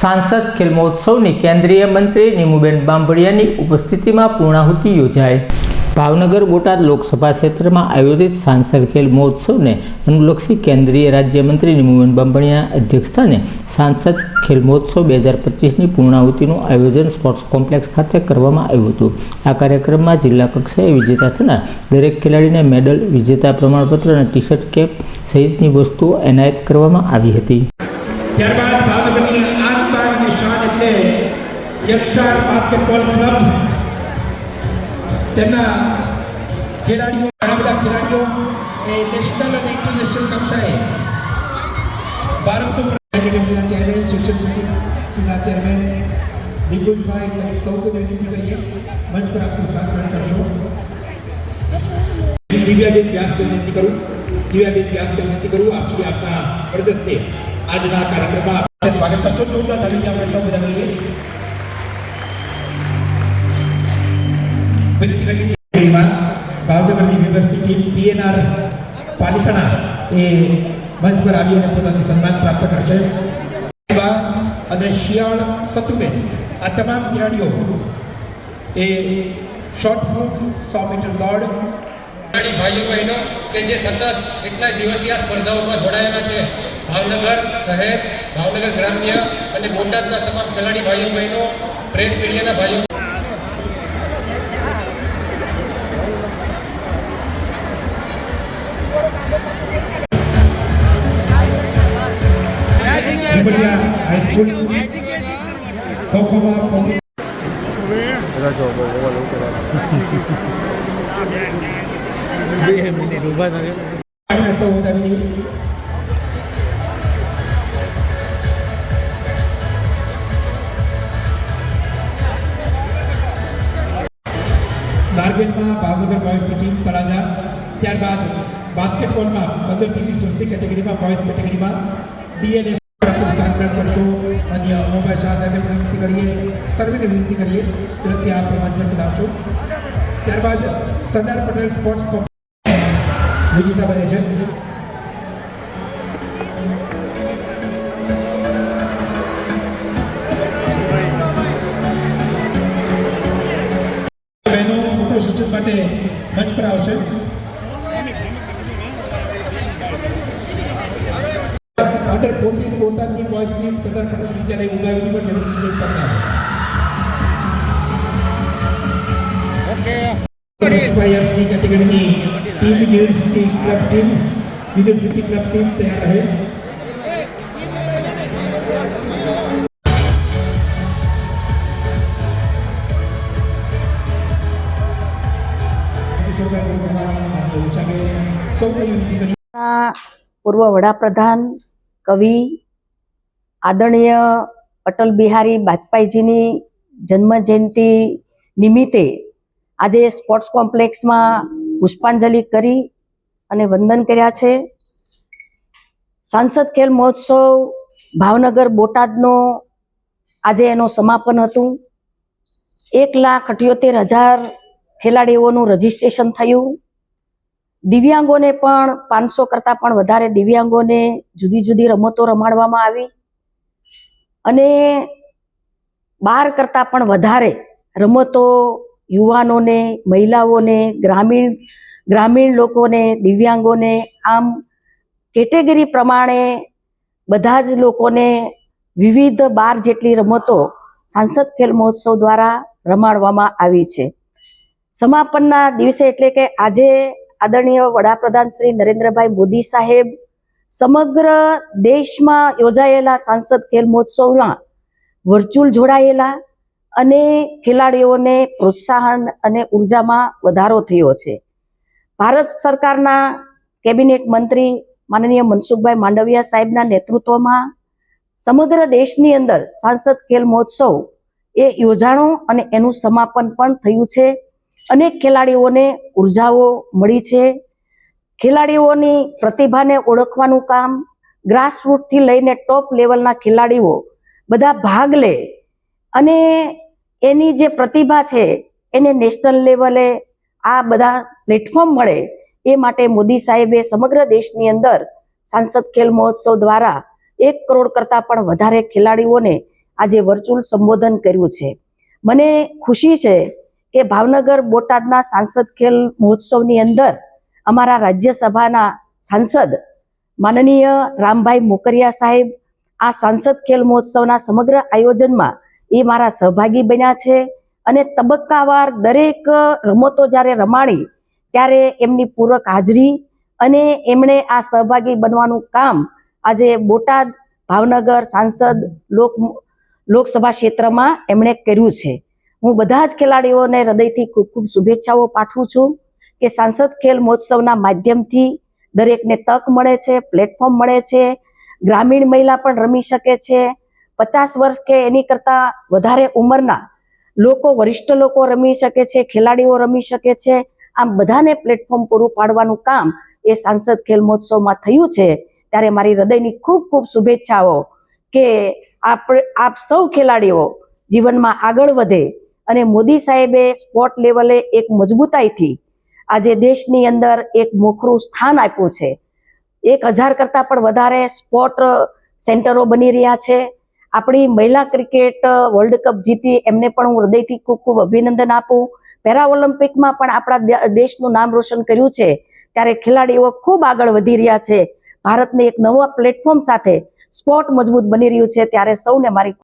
સાંસદ ખેલ મહોત્સવની કેન્દ્રીય મંત્રી નીમુબેન બાંભળિયાની ઉપસ્થિતિમાં પૂર્ણાહુતિ યોજાઈ. ભાવનગર બોટાદ લોકસભા ક્ષેત્રમાં આયોજિત સાંસદ ખેલ મહોત્સવને અનુલક્ષી કેન્દ્રીય રાજ્યમંત્રી નીમુબેન બાંભડિયાના અધ્યક્ષસ્થાને સાંસદ ખેલ મહોત્સવ બે હજાર પચીસની પૂર્ણાહુતિનું આયોજન સ્પોર્ટ્સ કોમ્પ્લેક્સ ખાતે કરવામાં આવ્યું હતું. આ કાર્યક્રમમાં જિલ્લા કક્ષાએ વિજેતા થનાર દરેક ખેલાડીને મેડલ, વિજેતા પ્રમાણપત્ર અને ટી શર્ટ કેપ સહિતની વસ્તુઓ એનાયત કરવામાં આવી હતી. ત્યારબાદ ભાવનગરની આન બાનની શાન એટલે યક્ષાર બાસ્કેટબોલ ક્લબ તેમના ખેલાડીઓ ઘણા બધા ખેલાડીઓ એ નેશનલ અને ઇન્ટરનેશનલ કક્ષાએ ભારત નિગમના ચેરમેન શિક્ષણ સમિતિના ચેરમેન નિકુંજભાઈ સાહેબ સૌને વિનંતી કરીએ મંચ પર આપનું સ્થાન ગ્રહણ કરશો દિવ્યાબેન વ્યાસને વિનંતી કરું દિવ્યાબેન વ્યાસને વિનંતી કરું આપ સુધી આપના પ્રદસ્તે આજના કાર્યક્રમમાં આપણે સ્વાગત કરશો જોરદાર તાલીમ આપણે સૌ બધા મંચ પર આવી અને પોતાનું સન્માન પ્રાપ્ત કરશે. શિયાળ સતુબેન આ તમામ ખેલાડીઓ એ શોર્ટ સો મીટર દોડ. ખેલાડી ભાઈઓ બહેનો, કે જે સતત કેટલાય દિવસથી સ્પર્ધાઓમાં જોડાયેલા છે. ભાવનગર શહેર, ભાવનગર ગ્રામ્ય અને બોટાદના તમામ ખેલાડી ભાઈઓ બહેનો, પ્રેસ મીડિયાના ભાઈઓ સિમલિયા હાઈસ્કૂલ ખોખોમાં ખોખો બધા જો મોબાઈલ ઉકેલા આપણે સૌ બધાની નારગેલમાં ભાવનગર બોયઝની ટીમ તળાજા ત્યારબાદ બાસ્કેટબોલમાં પંદરથી વીસ વર્ષની કેટેગરીમાં બોયઝ કેટેગરીમાં ડીએનએસ સ્થાન કરશો અન્ય મોબાઈલ શાહ સાહેબે વિનંતી કરીએ, સર્વેને વિનંતી કરીએ ઝડપથી આ પ્રમાણપત્ર બતાવશો ત્યારબાદ સરદાર પટેલ સ્પોર્ટ્સ વિજેતા બને છે. અંડર ફોર્ટીન બોટાદની બોયઝ ટીમ સરદાર પટેલ વિદ્યાલય ઉગાવીની પણ આવે એફની કેટેગરીની team university club team university club team તૈયાર રહે. પૂર્વ વડાપ્રધાન કવિ આદરણીય અટલ બિહારી વાજપેયીજીની જન્મ જયંતિ નિમિત્તે આજે સ્પોર્ટ્સ કોમ્પ્લેક્સમાં પુષ્પાંજલિ કરી અને વંદન કર્યા છે. સાંસદ ખેલ મહોત્સવ ભાવનગર બોટાદનો આજે એનું સમાપન હતું. એક લાખ અઠ્યોતેર હજાર ખેલાડીઓનું રજીસ્ટ્રેશન થયું. દિવ્યાંગોને પણ પાંચસો કરતાં પણ વધારે દિવ્યાંગોને જુદી જુદી રમતો રમાડવામાં આવી. અને બાર કરતાં પણ વધારે રમતો યુવાનોને, મહિલાઓને, ગ્રામીણ ગ્રામીણ લોકોને, દિવ્યાંગોને આમ કેટેગરી પ્રમાણે બધા જ લોકોને વિવિધ બાર જેટલી રમતો સાંસદ ખેલ મહોત્સવ દ્વારા રમાડવામાં આવી છે. સમાપનના દિવસે એટલે કે આજે આદરણીય વડાપ્રધાન શ્રી નરેન્દ્રભાઈ મોદી સાહેબ, સમગ્ર દેશમાં યોજાયેલા સાંસદ ખેલ મહોત્સવમાં વર્ચ્યુઅલ જોડાયેલા અને ખેલાડીઓને પ્રોત્સાહન અને ઉર્જામાં વધારો થયો છે. ભારત સરકારના કેબિનેટ મંત્રી માનનીય મનસુખભાઈ માંડવિયા સાહેબના નેતૃત્વમાં સમગ્ર દેશની અંદર સાંસદ ખેલ મહોત્સવ એ યોજાણો અને એનું સમાપન પણ થયું છે. અનેક ખેલાડીઓને ઉર્જાઓ મળી છે. ખેલાડીઓની પ્રતિભાને ઓળખવાનું કામ ગ્રાસરૂટથી લઈને ટોપ લેવલના ખેલાડીઓ બધા ભાગ લે અને એની જે પ્રતિભા છે, એને નેશનલ લેવલે આ બધા પ્લેટફોર્મ મળે એ માટે મોદી સાહેબે સમગ્ર દેશની અંદર સાંસદ ખેલ મહોત્સવ દ્વારા એક કરોડ કરતાં પણ વધારે ખેલાડીઓને આજે વર્ચ્યુઅલ સંબોધન કર્યું છે. મને ખુશી છે કે ભાવનગર બોટાદના સાંસદ ખેલ મહોત્સવની અંદર અમારા રાજ્યસભાના સાંસદ માનનીય રામભાઈ મોકરિયા સાહેબ આ સાંસદ ખેલ મહોત્સવના સમગ્ર આયોજનમાં એ મારા સહભાગી બન્યા છે અને તબક્કાવાર દરેક રમતો જ્યારે રમાણી ત્યારે એમની પૂરક હાજરી અને એમણે આ સહભાગી બનવાનું કામ આજે બોટાદ ભાવનગર સાંસદ લોક લોકસભા ક્ષેત્રમાં એમણે કર્યું છે. હું બધા જ ખેલાડીઓને હૃદયથી ખૂબ ખૂબ શુભેચ્છાઓ પાઠવું છું કે સાંસદ ખેલ મહોત્સવના માધ્યમથી દરેકને તક મળે છે પ્લેટફોર્મ મળે છે, ગ્રામીણ મહિલા પણ રમી શકે છે. પચાસ વર્ષ કે એની કરતાં વધારે ઉંમરના લોકો, વરિષ્ઠ લોકો રમી શકે છે, ખેલાડીઓ રમી શકે છે. આમ બધાને પ્લેટફોર્મ પૂરું પાડવાનું કામ એ સાંસદ ખેલ મહોત્સવમાં થયું છે. ત્યારે મારી હૃદયની ખૂબ ખૂબ શુભેચ્છાઓ કે આપણે આપ સૌ ખેલાડીઓ જીવનમાં આગળ વધે અને મોદી સાહેબે સ્પોર્ટ લેવલે એક મજબૂતાઈથી આજે દેશની અંદર એક મોખરું સ્થાન આપ્યું છે. એક હજાર કરતાં પણ વધારે સ્પોર્ટ સેન્ટરો બની રહ્યા છે. આપણી મહિલા ક્રિકેટ વર્લ્ડ કપ જીતી એમને પણ હું હૃદયથી ખૂબ ખૂબ અભિનંદન આપું. પેરા ઓલિમ્પિકમાં પણ આપણા દેશનું નામ રોશન કર્યું છે. ત્યારે ખેલાડીઓ ખૂબ આગળ વધી રહ્યા છે. ભારતને એક નવા પ્લેટફોર્મ સાથે સ્પોર્ટ મજબૂત બની રહ્યું છે. ત્યારે સૌને મારી